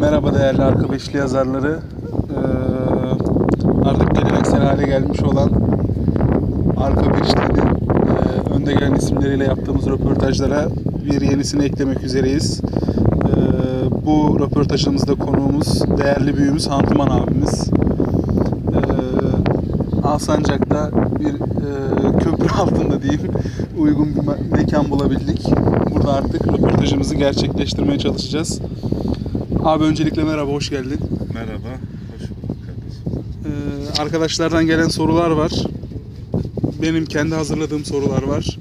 merhaba değerli arka beşli yazarları. Ee, artık geleneksel hale gelmiş olan arka beşlinin e, önde gelen isimleriyle yaptığımız röportajlara bir yenisini eklemek üzereyiz. Ee, bu röportajımızda konuğumuz değerli büyüğümüz Hantuman abimiz. Ee, Alsancak'ta bir e, köprü altında diyeyim uygun bir me- mekan bulabildik. Burada artık röportajımızı gerçekleştirmeye çalışacağız. Abi öncelikle merhaba, hoş geldin. Merhaba, hoş bulduk kardeşim. Ee, arkadaşlardan gelen sorular var. Benim kendi hazırladığım sorular var.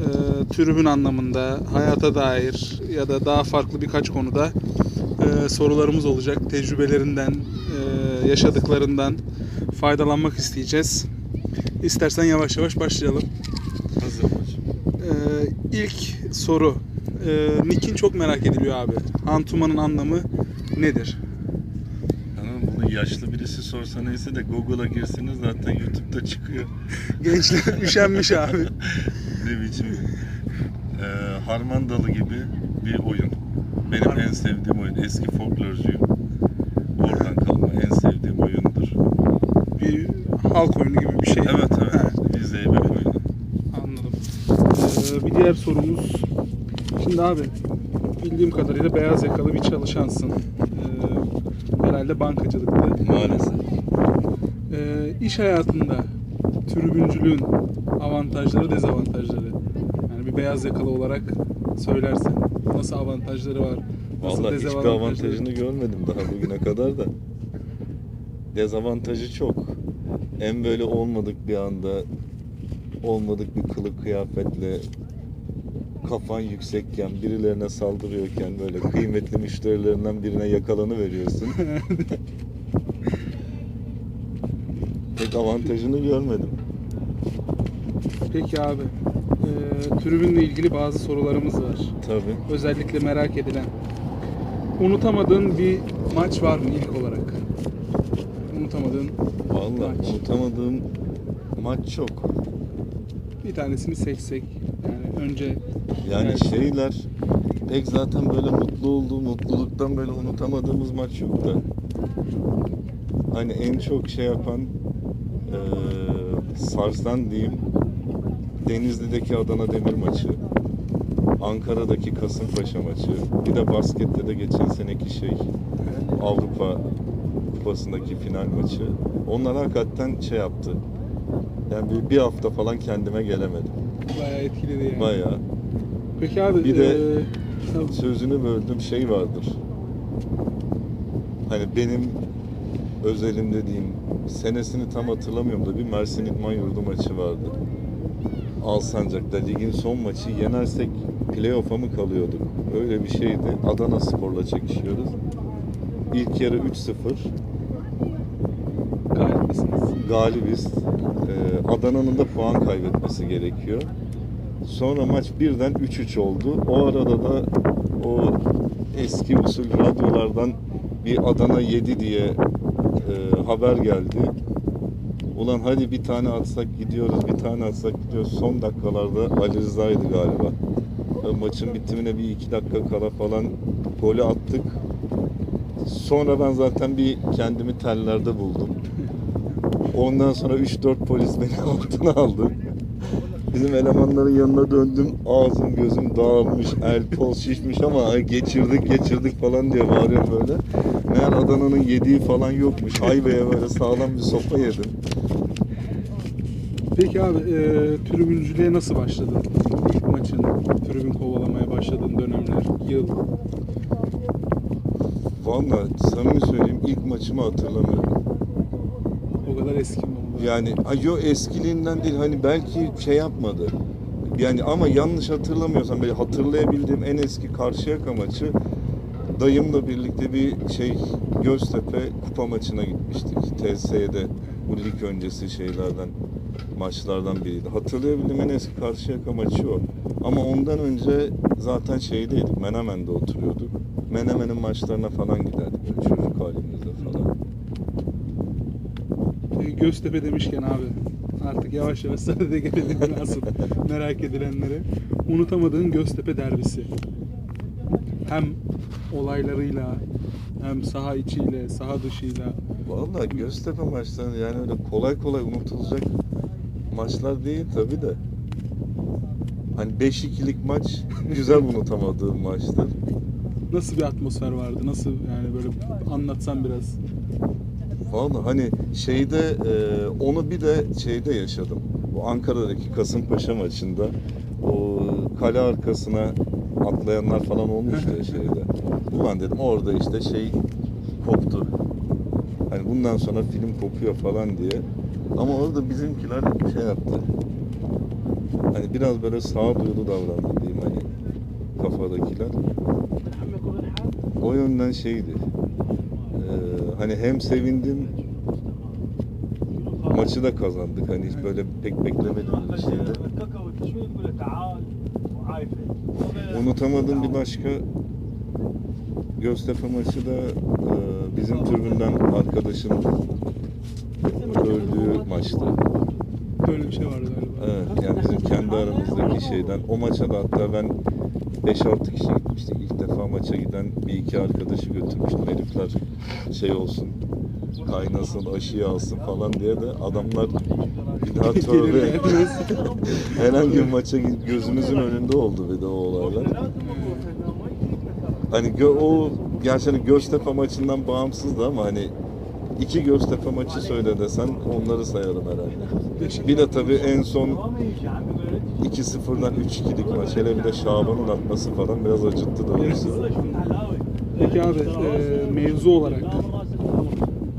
Ee, tribün anlamında, hayata dair ya da daha farklı birkaç konuda e, sorularımız olacak. Tecrübelerinden, e, yaşadıklarından faydalanmak isteyeceğiz. İstersen yavaş yavaş başlayalım. Hazır hocam. Ee, ilk soru. Ee, Nick'in çok merak ediliyor abi. Hantuman'ın anlamı nedir? Yani bunu yaşlı birisi sorsa neyse de Google'a girseniz zaten YouTube'da çıkıyor. Gençler üşenmiş abi. ne biçim. Ee, Harman Dalı gibi bir oyun. Benim Harman- en sevdiğim oyun. Eski folklorcuyum. Oradan kalma en sevdiğim oyundur. Bir halk oyunu gibi bir şey. Evet evet. Ha, Bir zeybek oyunu. anladım. Ee, bir diğer sorumuz. Şimdi abi bildiğim kadarıyla beyaz yakalı bir çalışansın. Ee, herhalde bankacılıkta. Maalesef. Ee, iş hayatında tribüncülüğün avantajları, dezavantajları. Yani bir beyaz yakalı olarak söylersen nasıl avantajları var? Nasıl Vallahi hiçbir avantajını görmedim daha bugüne kadar da. Dezavantajı çok. En böyle olmadık bir anda olmadık bir kılık kıyafetle kafan yüksekken birilerine saldırıyorken böyle kıymetli müşterilerinden birine yakalanı veriyorsun. Pek avantajını görmedim. Peki abi. Ee, tribünle ilgili bazı sorularımız var. Tabii. Özellikle merak edilen. Unutamadığın bir maç var mı ilk olarak? Unutamadığın Vallahi Maç. unutamadığım maç çok. bir tanesini seçsek. Yani önce Yani Evet. şeyler pek zaten böyle mutlu olduğu mutluluktan böyle unutamadığımız maç yok da. Hani en çok şey yapan eee sarsan diyeyim Denizli'deki Adana Demir maçı. Ankara'daki Kasımpaşa maçı. Bir de baskette de geçen seneki şey Avrupa Kupası'ndaki final maçı. Onlar hakikaten şey yaptı. Yani bir, bir hafta falan kendime gelemedim. Bayağı etkiledi yani. Bayağı. Peki abi Bir de- tabii. sözünü böldüm şey vardır. Hani benim özelimde diyeyim senesini tam hatırlamıyorum da bir Mersin İdman Yurdu maçı vardı. Alsancak'ta ligin son maçı yenersek playoff'a mı kalıyorduk? Öyle bir şeydi. Adana Spor'la çekişiyoruz. İlk yarı 3-0 galip misiniz? galibiz. Adana'nın da puan kaybetmesi gerekiyor. Sonra maç birden 3-3 oldu. O arada da o eski usul radyolardan bir Adana 7 diye e, haber geldi. Ulan hadi bir tane atsak gidiyoruz, bir tane atsak gidiyoruz. Son dakikalarda Ali Rıza'ydı galiba. E, Maçın bitimine bir iki dakika kala falan golü attık. Sonra ben zaten bir kendimi tellerde buldum. Ondan sonra 3-4 polis beni altına aldı. Bizim elemanların yanına döndüm. Ağzım gözüm dağılmış, el kol şişmiş ama geçirdik geçirdik falan diye bağırıyorum böyle. Meğer Adana'nın yediği falan yokmuş. Haybe'ye böyle sağlam bir sopa yedim. Peki abi ee, tribüncülüğe nasıl başladın? İlk maçın, tribün kovalamaya başladığın dönemler, yıl. Valla samimi söyleyeyim ilk maçımı hatırlamıyorum. Kadar eski mi oldu? Yani yo eskiliğinden değil hani belki şey yapmadı. Yani ama yanlış hatırlamıyorsam böyle hatırlayabildiğim en eski Karşıyaka maçı dayımla birlikte bir şey Göztepe kupa maçına gitmiştik. TSE'de bu lig öncesi şeylerden maçlardan biriydi. Hatırlayabildiğim en eski Karşıyaka maçı o. Ama ondan önce zaten şeydeydik. Menemen'de oturuyorduk. Menemen'in maçlarına falan giderdik. Çocuk halimizde falan. Göztepe demişken abi artık yavaş yavaş sana da gelelim nasıl merak edilenlere. Unutamadığın Göztepe derbisi. Hem olaylarıyla hem saha içiyle, saha dışıyla. Vallahi Göztepe maçları yani öyle kolay kolay unutulacak maçlar değil tabi de. Hani 5-2'lik maç güzel unutamadığım maçtır. Nasıl bir atmosfer vardı? Nasıl yani böyle anlatsan biraz. Vallahi hani şeyde e, onu bir de şeyde yaşadım. Bu Ankara'daki Kasımpaşa maçında o kale arkasına atlayanlar falan olmuştu ya şeyde. Ulan dedim orada işte şey koptu. Hani bundan sonra film kopuyor falan diye. Ama orada bizimkiler şey yaptı. Hani biraz böyle sağduyulu davrandı diyeyim hani kafadakiler. O yönden şeydi. Hani hem sevindim maçı da kazandık. Hani hiç böyle pek beklemediğim bir şeydi. Unutamadığım bir başka Göztepe maçı da e, bizim tribünden arkadaşım öldüğü maçtı. Böyle bir şey vardı galiba. Evet, yani bizim kendi aramızdaki şeyden. O maça da hatta ben 5-6 kişi gitmiştik. İlk defa maça giden bir iki arkadaşı götürmüştüm. Herifler şey olsun, kaynasın, aşıyı alsın falan diye de adamlar bir daha tövbe herhangi bir maça gözümüzün önünde oldu bir de o olaylar. Hani gö- o gerçekten Göztepe maçından bağımsızdı ama hani iki Göztepe maçı söyle desen onları sayarım herhalde. Bir de tabii en son 2-0'dan 3-2'lik maç. Hele bir de Şaban'ın atması falan biraz acıttı doğrusu. Peki abi e, mevzu olarak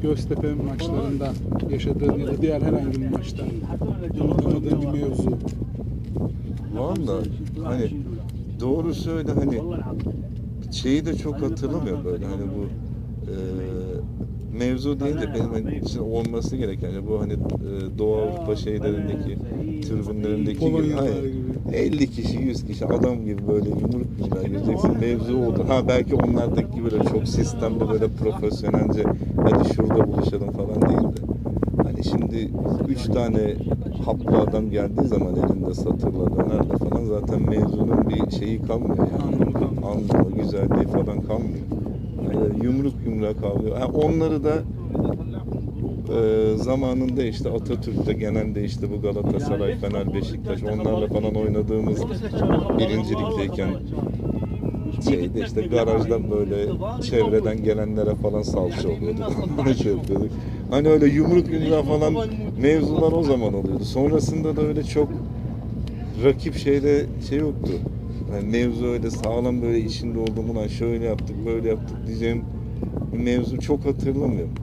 Göztepe maçlarında yaşadığın ya da diğer herhangi bir maçta unutamadığın bir mevzu. Valla hani doğru söyle hani şeyi de çok hatırlamıyorum böyle hani bu e, mevzu değil de benim hani için olması gereken yani bu hani e, Doğu Avrupa şeylerindeki tribünlerindeki gibi hayır, gibi. 50 kişi 100 kişi adam gibi böyle yumruk yumruğa gireceksin mevzu odur. Ha belki onlardaki gibi böyle çok sistemli böyle profesyonelce hadi şurada buluşalım falan değil de. Hani şimdi üç tane haplı adam geldiği zaman elinde satırla dönerle falan zaten mevzunun bir şeyi kalmıyor yani. Anlamı, güzelliği falan kalmıyor. Yani yumruk yumruğa kalmıyor. Yani onları da e, zamanında işte Atatürk'te genelde işte bu Galatasaray, Fener, Beşiktaş onlarla falan oynadığımız birincilikteyken şeyde işte garajdan böyle çevreden gelenlere falan salça oluyordu. Onu şey. Hani öyle yumruk yumruğa falan mevzular o zaman oluyordu. Sonrasında da öyle çok rakip şeyde şey yoktu. Yani mevzu öyle sağlam böyle içinde olduğum ulan şöyle yaptık böyle yaptık diyeceğim bir mevzu çok hatırlamıyorum.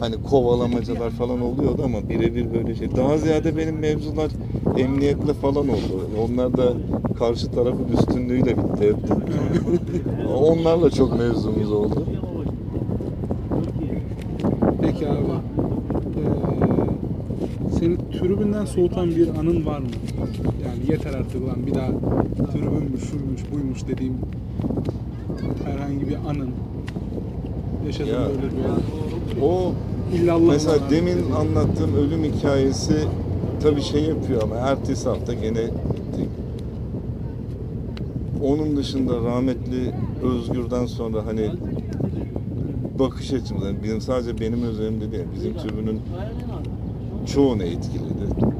Hani kovalamacalar falan oluyordu ama birebir böyle şey. Daha ziyade benim mevzular emniyetle falan oldu. Onlar da karşı tarafın üstünlüğüyle bitti hep. Onlarla çok mevzumuz oldu. Peki abi. e, seni tribünden soğutan bir anın var mı? Yeter artık lan bir daha tribünmüş, şuymuş, buymuş dediğim herhangi bir anın. Yaşadığın Ya, böyle bir an. O İllallah Mesela olan demin abi. anlattığım ölüm hikayesi tabii şey yapıyor ama ertesi hafta gene gittik. Onun dışında rahmetli Özgür'den sonra hani bakış açımız, yani bizim sadece benim özelimde değil, bizim tribünün çoğunu etkiledi.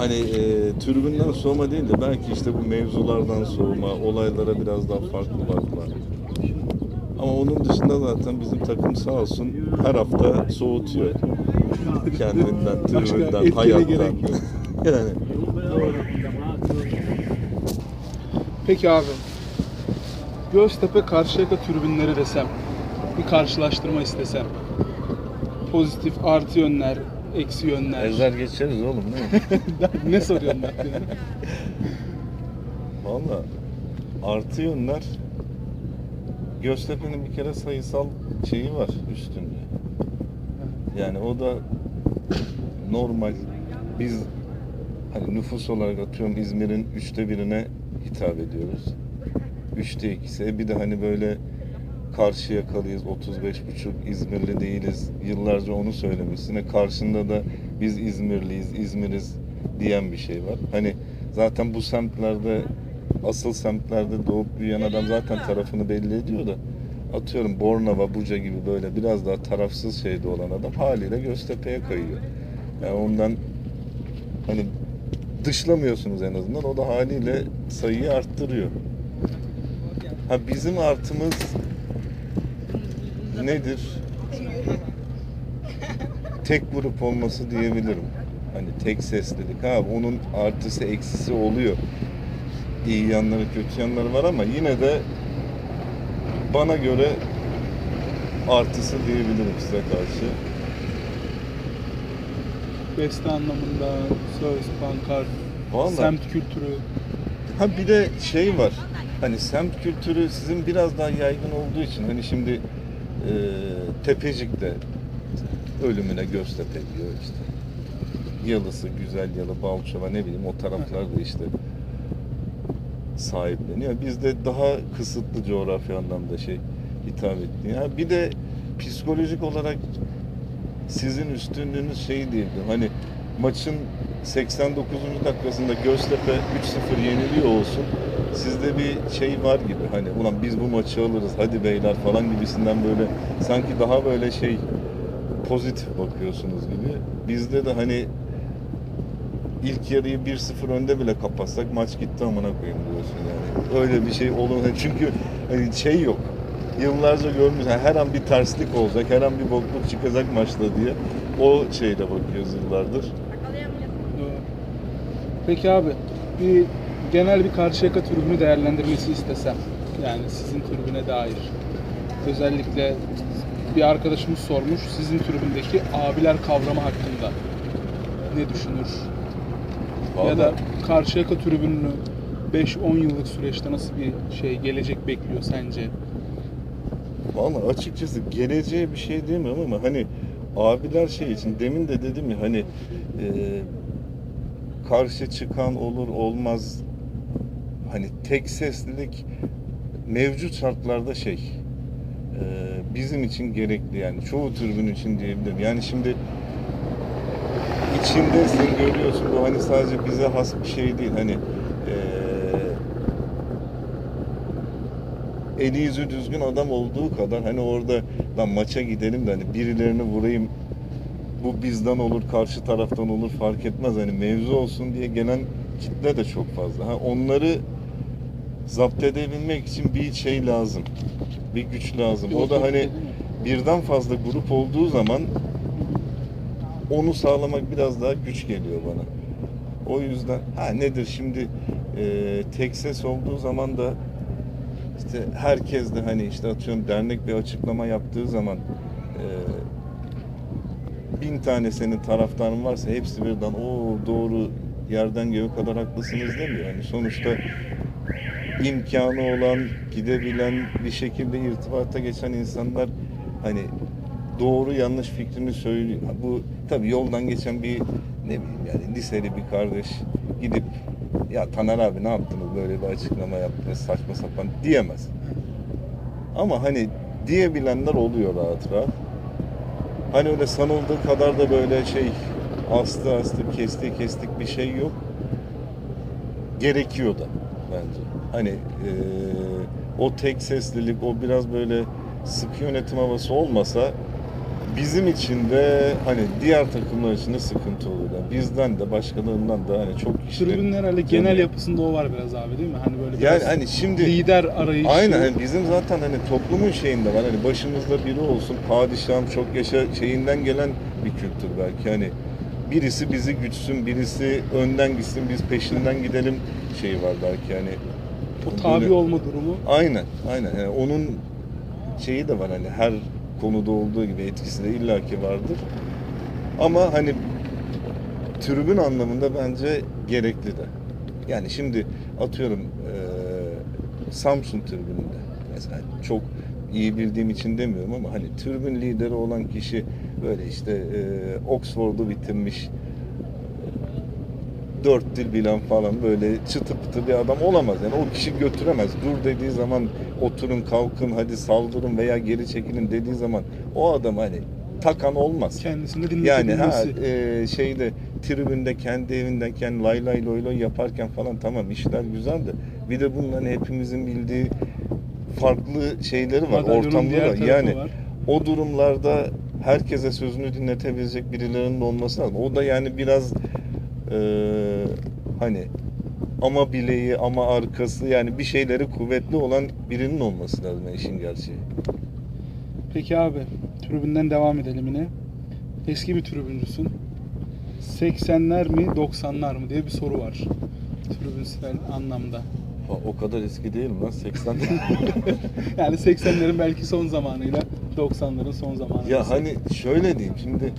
Hani e, tribünden soğuma değil de belki işte bu mevzulardan soğuma, olaylara biraz daha farklı bakma. Ama onun dışında zaten bizim takım sağ olsun her hafta soğutuyor. Kendinden, etkili hayattan. yani Peki abi. Göztepe Karşıyaka tribünleri desem, bir karşılaştırma istesem. Pozitif artı yönler, eksi yönler. ezer geçeriz oğlum değil mi? ne soruyorsun lan? Valla artı yönler Göztepe'nin bir kere sayısal şeyi var üstünde. Yani o da normal biz hani nüfus olarak atıyorum İzmir'in üçte birine hitap ediyoruz. Üçte ikisi. E bir de hani böyle karşı yakalıyız 35 buçuk İzmirli değiliz. Yıllarca onu söylemişsin. E karşında da biz İzmirliyiz, İzmiriz diyen bir şey var. Hani zaten bu semtlerde asıl semtlerde doğup büyüyen adam zaten tarafını belli ediyor da atıyorum Bornova, Buca gibi böyle biraz daha tarafsız şeyde olan adam haliyle Göztepe'ye kayıyor. Yani ondan hani dışlamıyorsunuz en azından. O da haliyle sayıyı arttırıyor. Ha bizim artımız nedir? Tek grup olması diyebilirim. Hani tek seslilik. Ha onun artısı eksisi oluyor. İyi yanları kötü yanları var ama yine de bana göre artısı diyebilirim size karşı. Beste anlamında, söz, pankart, Vallahi semt kültürü. Ha bir de şey var. Hani semt kültürü sizin biraz daha yaygın olduğu için hani şimdi e, Tepecik'te ölümüne Göztepe diyor işte. Yalısı, Güzel Yalı, Balçova ne bileyim o taraflar da işte sahipleniyor. Bizde daha kısıtlı coğrafya anlamda şey hitap etti. Ha bir de psikolojik olarak sizin üstünlüğünüz şey diyebilirim. Hani maçın 89. dakikasında Göztepe 3-0 yeniliyor olsun. Sizde bir şey var gibi hani ulan biz bu maçı alırız hadi beyler falan gibisinden böyle sanki daha böyle şey pozitif bakıyorsunuz gibi. Bizde de hani ilk yarıyı 1-0 önde bile kapatsak maç gitti amına koyayım diyorsun yani. Öyle bir şey olur. Çünkü hani şey yok. Yıllarca görmüş yani her an bir terslik olacak, her an bir bokluk çıkacak maçta diye. O şeyle bakıyoruz yıllardır. Peki abi, bir genel bir Karşıyaka tribünü değerlendirmesi istesem. Yani sizin tribüne dair. Özellikle bir arkadaşımız sormuş sizin tribündeki abiler kavramı hakkında. Ne düşünür? Ya da Karşıyaka tribününü 5-10 yıllık süreçte nasıl bir şey gelecek bekliyor sence? Valla açıkçası geleceğe bir şey demiyorum ama hani abiler şey için demin de dedim ya hani e, karşı çıkan olur olmaz hani tek seslilik mevcut şartlarda şey e, bizim için gerekli yani çoğu türbün için diyebilirim. Yani şimdi içindesin görüyorsun bu hani sadece bize has bir şey değil hani e, eli yüzü düzgün adam olduğu kadar hani orada lan maça gidelim de hani birilerini vurayım bu bizden olur karşı taraftan olur fark etmez hani mevzu olsun diye gelen kitle de çok fazla. Ha onları zapt edebilmek için bir şey lazım. Bir güç lazım. O da hani birden fazla grup olduğu zaman onu sağlamak biraz daha güç geliyor bana. O yüzden ha nedir şimdi e, tek ses olduğu zaman da işte herkes de hani işte atıyorum dernek bir açıklama yaptığı zaman e, bin tane senin taraftarın varsa hepsi birden o doğru yerden göğe kadar haklısınız demiyor. Yani sonuçta imkanı olan, gidebilen, bir şekilde irtibata geçen insanlar hani doğru yanlış fikrini söylüyor. Bu tabii yoldan geçen bir ne bileyim yani liseli bir kardeş gidip ya Taner abi ne yaptınız böyle bir açıklama yaptınız saçma sapan diyemez. Ama hani diyebilenler oluyor rahat rahat. Hani öyle sanıldığı kadar da böyle şey astı astı kesti kestik bir şey yok. Gerekiyor da bence. Hani eee, o tek seslilik, o biraz böyle sıkı yönetim havası olmasa bizim için de hani diğer takımlar için de sıkıntı olur. Yani bizden de başkalarından da hani çok kişilerin Tribünün herhalde genel yapısında o var biraz abi değil mi? Hani böyle yani hani şimdi lider arayışı. Aynen hani bizim zaten hani toplumun şeyinde var hani başımızda biri olsun padişahım çok yaşa şeyinden gelen bir kültür belki hani birisi bizi güçsün birisi önden gitsin biz peşinden gidelim şeyi var belki hani o tabi böyle- olma durumu. aynen aynen yani onun şeyi de var hani her konuda olduğu gibi etkisi de illaki vardır ama hani tribün anlamında bence gerekli de. Yani şimdi atıyorum eee, Samsun tribününde mesela çok iyi bildiğim için demiyorum ama hani tribün lideri olan kişi böyle işte eee, Oxford'u bitirmiş dört dil bilen falan böyle çıtı pıtı bir adam olamaz. Yani o kişi götüremez. Dur dediği zaman oturun kalkın hadi saldırın veya geri çekilin dediği zaman o adam hani takan olmaz. Kendisini Yani ha dinletebilmesi. e, şeyde tribünde kendi evindeyken lay lay loy loy yaparken falan tamam işler güzel de Bir de bunların hepimizin bildiği farklı şeyleri var, Madalyonun ortamları var. Yani var. o durumlarda herkese sözünü dinletebilecek birilerinin olması lazım. O da yani biraz eee, hani ama bileği ama arkası yani bir şeyleri kuvvetli olan birinin olması lazım yani işin gerçeği. Peki abi, tribünden devam edelim yine. Eski bir tribüncüsün. 80'ler mi 90'lar mı diye bir soru var. Tribünsel anlamda. Ha, O kadar eski değil mi lan 80 Yani 80'lerin belki son zamanıyla 90'ların son zamanı. Ya hani şöyle diyeyim şimdi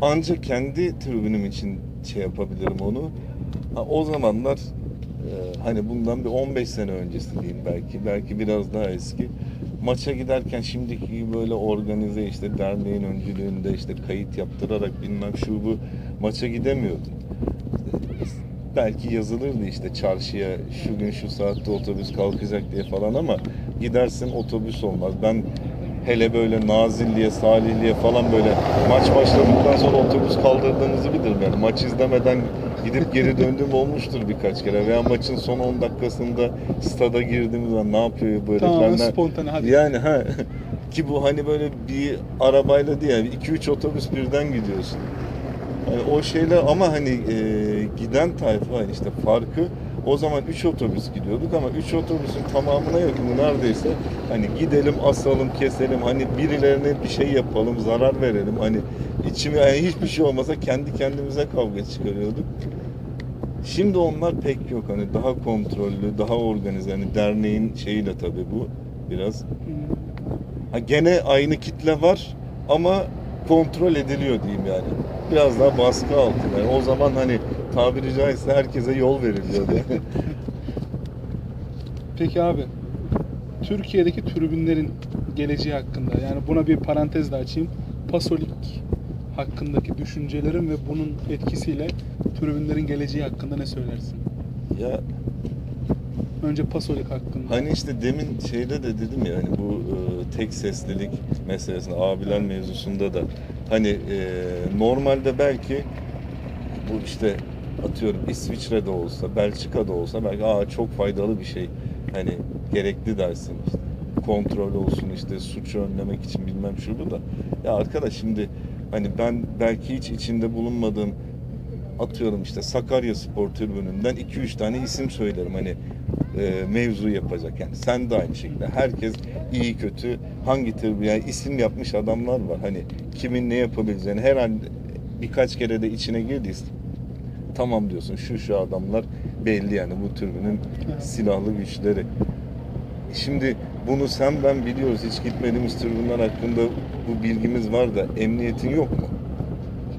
ancak kendi tribünüm için şey yapabilirim onu. Ha, o zamanlar e, hani bundan bir 15 sene öncesi diyeyim belki belki biraz daha eski. Maça giderken şimdiki gibi böyle organize işte derneğin öncülüğünde işte kayıt yaptırarak bilmem şu bu maça gidemiyordun. Belki yazılırdı işte çarşıya şu gün şu saatte otobüs kalkacak diye falan ama gidersin otobüs olmaz. Ben hele böyle Nazilli'ye, Salihli'ye falan böyle maç başladıktan sonra otobüs kaldırdığımızı bilirim yani. Maç izlemeden gidip geri döndüğüm olmuştur birkaç kere veya maçın son 10 dakikasında stada girdiğimiz zaman ne yapıyor bu Tamamen herifler? spontane hadi. Yani ha ki bu hani böyle bir arabayla değil yani 2-3 otobüs birden gidiyorsun. Yani o şeyler ama hani e, giden tayfa işte farkı o zaman 3 otobüs gidiyorduk ama 3 otobüsün tamamına yakını neredeyse hani gidelim asalım keselim hani birilerine bir şey yapalım zarar verelim hani içime yani hiçbir şey olmasa kendi kendimize kavga çıkarıyorduk. Şimdi onlar pek yok hani daha kontrollü, daha organize hani derneğin şeyiyle tabii bu biraz. Ha gene aynı kitle var ama kontrol ediliyor diyeyim yani. Biraz daha baskı altında. Yani o zaman hani tabiri caizse herkese yol veriliyordu. Peki abi, Türkiye'deki tribünlerin geleceği hakkında yani buna bir parantez de açayım. Pasolik hakkındaki düşüncelerin ve bunun etkisiyle tribünlerin geleceği hakkında ne söylersin? ya Önce Pasolik hakkında. hani işte demin şeyde de dedim ya hani bu e, tek seslilik meselesinde abiler mevzusunda da hani e, normalde belki bu işte atıyorum İsviçre'de olsa, Belçika'da olsa belki aa çok faydalı bir şey. Hani gerekli dersin işte. Kontrol olsun işte suçu önlemek için bilmem şu bu da. Ya arkadaş şimdi hani ben belki hiç içinde bulunmadığım atıyorum işte Sakarya Spor Tribünü'nden 2-3 tane isim söylerim hani e, mevzu yapacak yani sen de aynı şekilde herkes iyi kötü hangi tribün yani isim yapmış adamlar var hani kimin ne yapabileceğini her an birkaç kere de içine girdiysen tamam diyorsun şu şu adamlar belli yani bu tribünün Evet. silahlı güçleri. Şimdi bunu sen ben biliyoruz hiç gitmediğimiz tribünler hakkında bu bilgimiz var da emniyetin yok mu?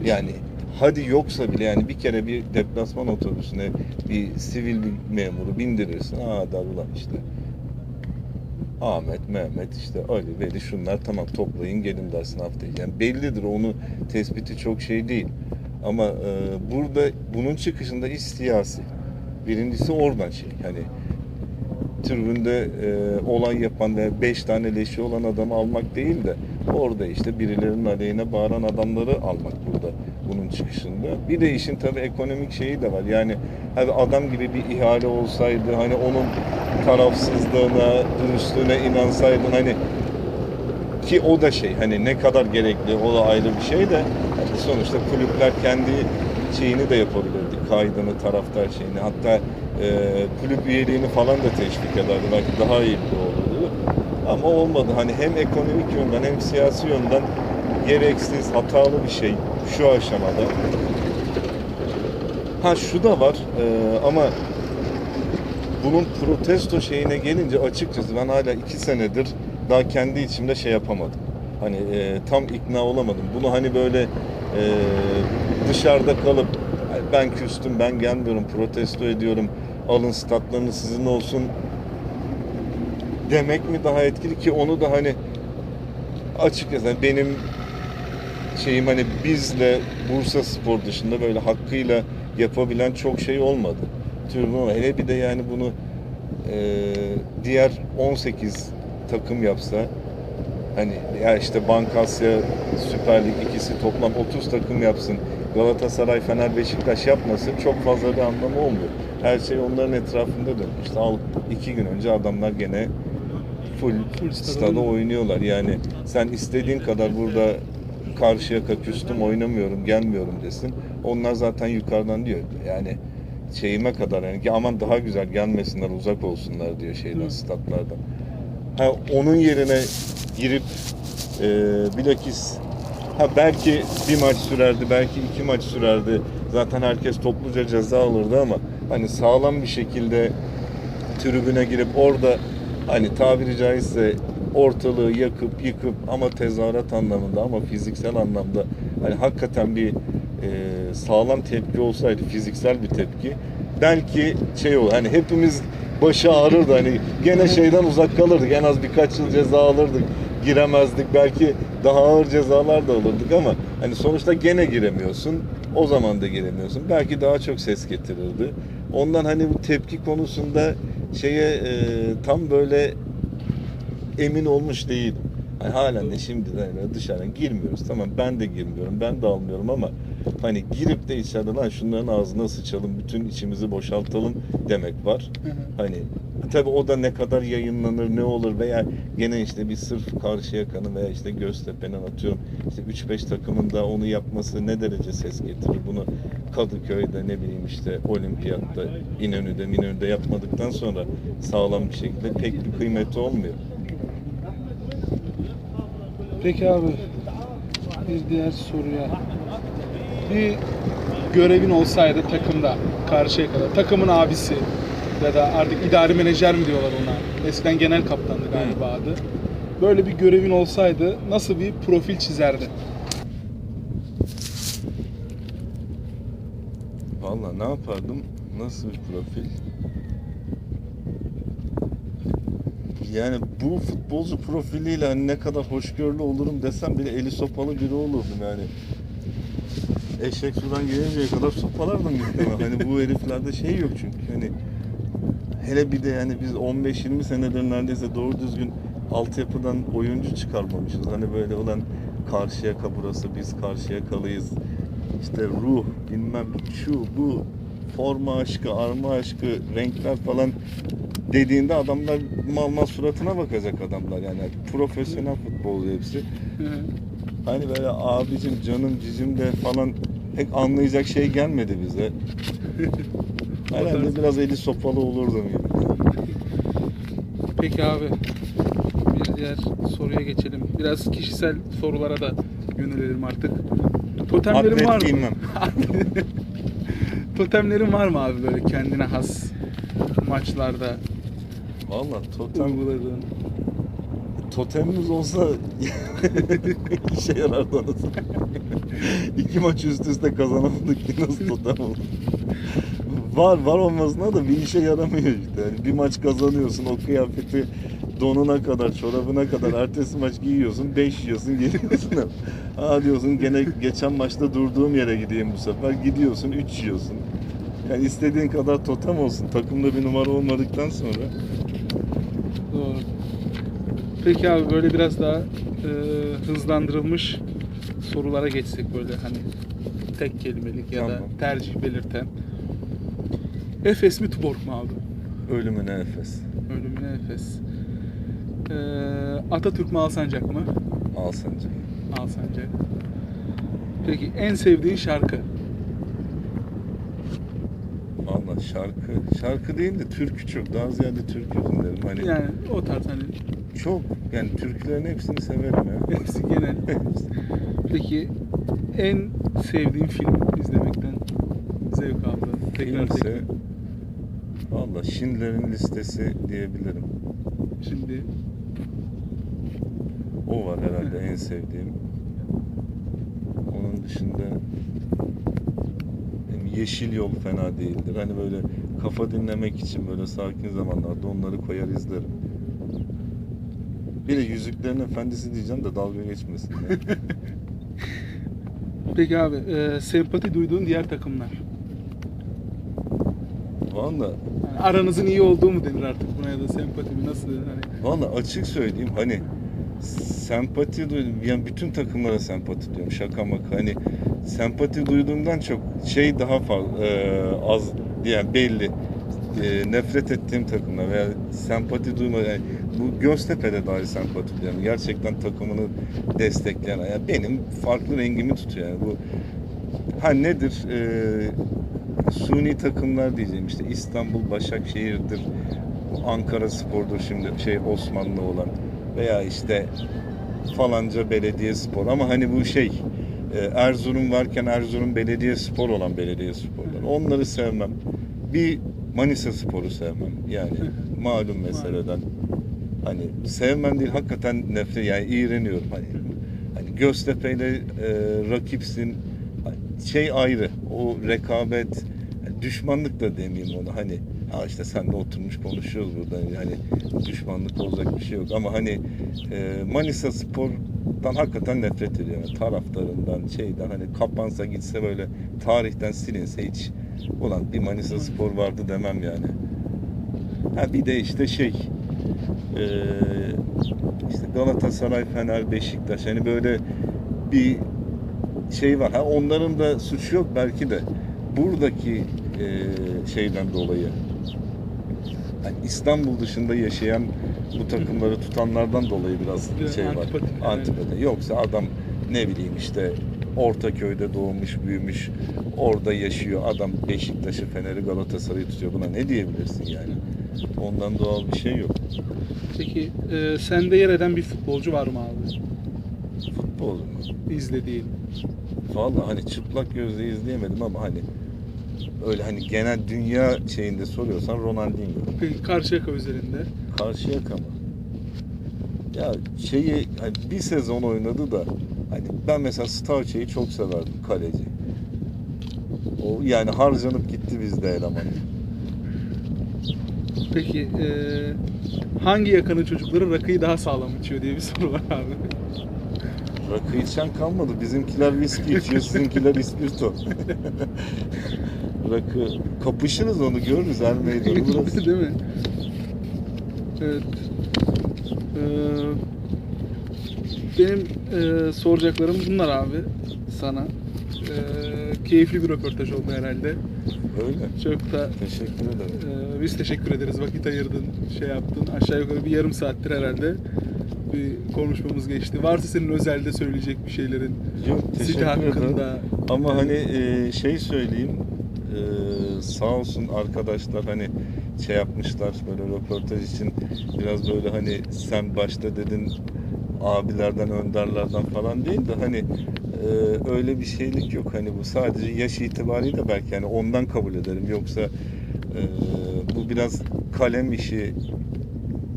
Yani hadi yoksa bile yani bir kere bir deplasman otobüsüne bir sivil bir memuru bindirirsin. Aa der ulan işte Ahmet, Mehmet, işte Ali, Veli şunlar tamam toplayın gelin dersin haftaya. Yani bellidir onu tespiti çok şey değil. Ama e, burada bunun çıkışında iş siyasi. Birincisi oradan şey hani tribünde e, olay yapan ve beş tane leşi olan adamı almak değil de orada işte birilerinin aleyhine bağıran adamları almak burada bunun çıkışında. Bir de işin tabii ekonomik şeyi de var. Yani hadi adam gibi bir ihale olsaydı hani onun tarafsızlığına, dürüstlüğüne inansaydın hani ki o da şey hani ne kadar gerekli o da ayrı bir şey de sonuçta kulüpler kendi şeyini de yapabilirdi. Kaydını, taraftar şeyini hatta e, kulüp üyeliğini falan da teşvik ederdi. Belki daha iyi bir olurdu. Ama olmadı. Hani hem ekonomik yönden hem siyasi yönden gereksiz, hatalı bir şey şu aşamada. Ha şu da var e, ama bunun protesto şeyine gelince açıkçası ben hala iki senedir daha kendi içimde şey yapamadım. Hani e, tam ikna olamadım. Bunu hani böyle e, dışarıda kalıp "Ay ben küstüm, ben gelmiyorum, protesto ediyorum, alın statlarınız sizin olsun demek mi daha etkili ki onu da hani açıkçası hani benim şeyim hani bizle Bursa Spor dışında böyle hakkıyla yapabilen çok şey olmadı. Türbün hele bir de yani bunu e, diğer 18 takım yapsa hani ya işte Bankasya Süper Lig ikisi toplam 30 takım yapsın. Galatasaray, Fener, Beşiktaş yapması çok fazla bir anlamı olmuyor. Her şey onların etrafında dönüyor. İşte al iki gün önce adamlar gene full, Full stada stada oynuyor. oynuyorlar. Yani sen istediğin kadar burada karşıya küstüm oynamıyorum gelmiyorum desin. Onlar zaten yukarıdan diyor. Yani şeyime kadar yani aman daha güzel gelmesinler uzak olsunlar diyor şeyden Hı. statlardan. Ha, onun yerine girip e, bilakis ha belki bir maç sürerdi belki iki maç sürerdi. Zaten herkes topluca ceza alırdı ama hani sağlam bir şekilde tribüne girip orada hani tabiri caizse ortalığı yakıp yıkıp ama tezahürat anlamında ama fiziksel anlamda hani hakikaten bir e, sağlam tepki olsaydı fiziksel bir tepki belki şey olur hani hepimiz başı ağrırdı hani gene şeyden uzak kalırdık. En az birkaç yıl ceza alırdık. Giremezdik. Belki daha ağır cezalar da alırdık ama hani sonuçta gene giremiyorsun. O zaman da giremiyorsun. Belki daha çok ses getirirdi. Ondan hani bu tepki konusunda şeye e, tam böyle emin olmuş değilim. Hani halen de şimdi de hani dışarıdan girmiyoruz. Tamam ben de girmiyorum, ben de almıyorum ama hani girip de içeride lan şunların ağzına sıçalım, bütün içimizi boşaltalım demek var. Hani tabii o da ne kadar yayınlanır, ne olur veya gene işte bir sırf Karşıyaka'nın veya işte Göztepe'nin atıyorum işte 3-5 takımın da onu yapması ne derece ses getirir? Bunu Kadıköy'de ne bileyim işte Olimpiyat'ta, İnönü'de, Minönü'de yapmadıktan sonra sağlam bir şekilde pek bir kıymeti olmuyor. Peki abi bir diğer soruya. Bir görevin olsaydı takımda karşıya kadar takımın abisi ya da artık idari menajer mi diyorlar ona. Eskiden genel kaptandı galiba adı. Böyle bir görevin olsaydı nasıl bir profil çizerdi? Valla ne yapardım? Nasıl bir profil? Yani bu futbolcu profiliyle hani ne kadar hoşgörülü olurum desem bile eli sopalı biri olurdum yani. Eşek sudan gelinceye kadar sopalardım muhtemelen. hani bu heriflerde şey yok çünkü hani hele bir de yani biz 15-20 senedir neredeyse doğru düzgün altyapıdan oyuncu çıkarmamışız. Hani böyle olan karşıya burası biz karşıya kalıyız. İşte ruh bilmem şu bu forma aşkı, arma aşkı, renkler falan dediğinde adamlar mal mal suratına bakacak adamlar yani profesyonel futbolcu hepsi. Hani böyle abicim canım cicim de falan pek anlayacak şey gelmedi bize. Herhalde biraz eli sopalı olurdum gibi. Peki abi bir diğer soruya geçelim. Biraz kişisel sorulara da yönelelim artık. Totemlerin Atlet var mı? giymem. Totemlerin var mı abi böyle kendine has maçlarda Valla totem uyguladığın? totemimiz olsa işe yarardı anasını. İki maç üst üste kazanamadık ki nasıl totem olur? Var var olmasına da bir işe yaramıyor işte. Yani bir maç kazanıyorsun o kıyafeti donuna kadar, çorabına kadar ertesi maç giyiyorsun, 5 yiyorsun, geliyorsun. Ha diyorsun gene geçen maçta durduğum yere gideyim bu sefer. Gidiyorsun, 3 yiyorsun. Yani istediğin kadar totem olsun. Takımda bir numara olmadıktan sonra. Peki abi böyle biraz daha e, hızlandırılmış sorulara geçsek böyle hani tek kelimelik ya da Tamam. tercih belirten. Efes mi Tuborg mu abi? ölümüne nefes. Ölümüne Efes. E, Atatürk mü Alsancak mı? Alsancak. Alsancak. Peki en sevdiğin şarkı? Valla şarkı, şarkı değil de türkü çok. Daha ziyade türkü dinlerim. Hani Yani o tarz hani çok yani türkülerin hepsini severim ya. hepsi genel. Peki en sevdiğin film izlemekten zevk aldığın? Tekrar Filmse tekrar. valla Schindler'in listesi diyebilirim. Şimdi O var herhalde en sevdiğim. Onun dışında Yeşil Yol fena değildir. Hani böyle kafa dinlemek için böyle sakin zamanlarda onları koyar izlerim. Bir de Yüzüklerin Efendisi diyeceğim de dalga geçmesin. ya. Peki abi, e, sempati duyduğun diğer takımlar. Valla Yani aranızın iyi olduğu mu denir artık buna ya da sempati mi nasıl hani Valla açık söyleyeyim hani sempati duydum. Yani bütün takımlara sempati diyorum. Şaka maka. Hani sempati duyduğumdan çok şey daha fazla az diye belli. E, nefret ettiğim takımlar veya sempati duyma yani bu Göztepe'de dahi sempati duyuyorum. Gerçekten takımını destekleyen yani benim farklı rengimi tutuyor yani bu ha nedir e, suni takımlar diyeceğim işte İstanbul Başakşehir'dir Ankara Spor'dur şimdi şey Osmanlı olan veya işte falanca belediye spor ama hani bu şey e, Erzurum varken Erzurum belediye spor olan belediye sporlar onları sevmem. Bir Manisa Spor'u sevmem. Yani malum meseleden. Hani sevmem değil hakikaten nefret yani iğreniyorum. Hani hani Göztepe'yle e, rakipsin. Şey ayrı o rekabet. Yani düşmanlık da demeyeyim ona. Hani ha işte senle oturmuş konuşuyoruz burada. Yani düşmanlık olacak bir şey yok. Ama hani e, Manisa Spor'dan hakikaten nefret ediyorum. Taraftarından şeyden hani kapansa gitse böyle tarihten silinse hiç ulan bir Manisa Spor vardı demem yani. Ha bir de işte şey e, işte Galatasaray, Fener, Beşiktaş hani böyle bir şey var. Ha onların da suçu yok belki de. Buradaki e, şeyden dolayı İstanbul dışında yaşayan bu takımları tutanlardan dolayı biraz Bir şey var. antipati. Antipati. Yoksa adam ne bileyim işte Ortaköy'de doğmuş, büyümüş, orada yaşıyor. Adam Beşiktaş'ı, Fener'i, Galatasaray'ı tutuyor. Buna ne diyebilirsin yani? Ondan doğal bir şey yok. Peki e, sende yer eden bir futbolcu var mı abi? Futbol mu? İzlediğin. Vallahi hani çıplak gözle izleyemedim ama hani öyle hani genel dünya şeyinde soruyorsan Ronaldinho. Peki Karşıyaka üzerinde. Karşıyaka mı? Ya şeyi hani bir sezon oynadı da hani ben mesela Stavçe'yi çok severdim kaleci. O yani harcanıp gitti bizde eleman. Peki e, hangi yakanın çocukları rakıyı daha sağlam içiyor diye bir soru var abi. Rakı içen kalmadı. Bizimkiler viski içiyor, sizinkiler ispirto. Rakı kapışırız onu görürüz her meydanı burası. Değil mi? Evet. Ee, benim e, soracaklarım bunlar abi sana. Ee, keyifli bir röportaj oldu herhalde. Öyle. Çok da Teşekkür ederim. e, biz teşekkür ederiz. Vakit ayırdın, şey yaptın. Aşağı yukarı bir yarım saattir herhalde bir konuşmamız geçti. Varsa senin özelde söyleyecek bir şeylerin Yok teşekkür ederim. hakkında. Ama hani e, şey söyleyeyim sağ olsun arkadaşlar hani şey yapmışlar böyle röportaj için biraz böyle hani sen başta dedin abilerden önderlerden falan değil de hani e, öyle bir şeylik yok. Hani bu sadece yaş itibariyle belki yani ondan kabul ederim. Yoksa e, bu biraz kalem işi.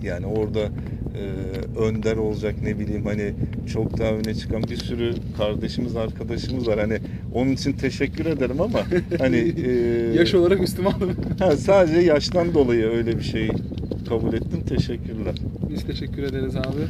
Yani orada e, önder olacak ne bileyim hani çok daha öne çıkan bir sürü kardeşimiz arkadaşımız var. Hani onun için teşekkür ederim ama hani e, Yaş olarak üstüme aldım. ha, sadece yaştan dolayı öyle bir şey kabul ettim teşekkürler. Biz teşekkür ederiz abi.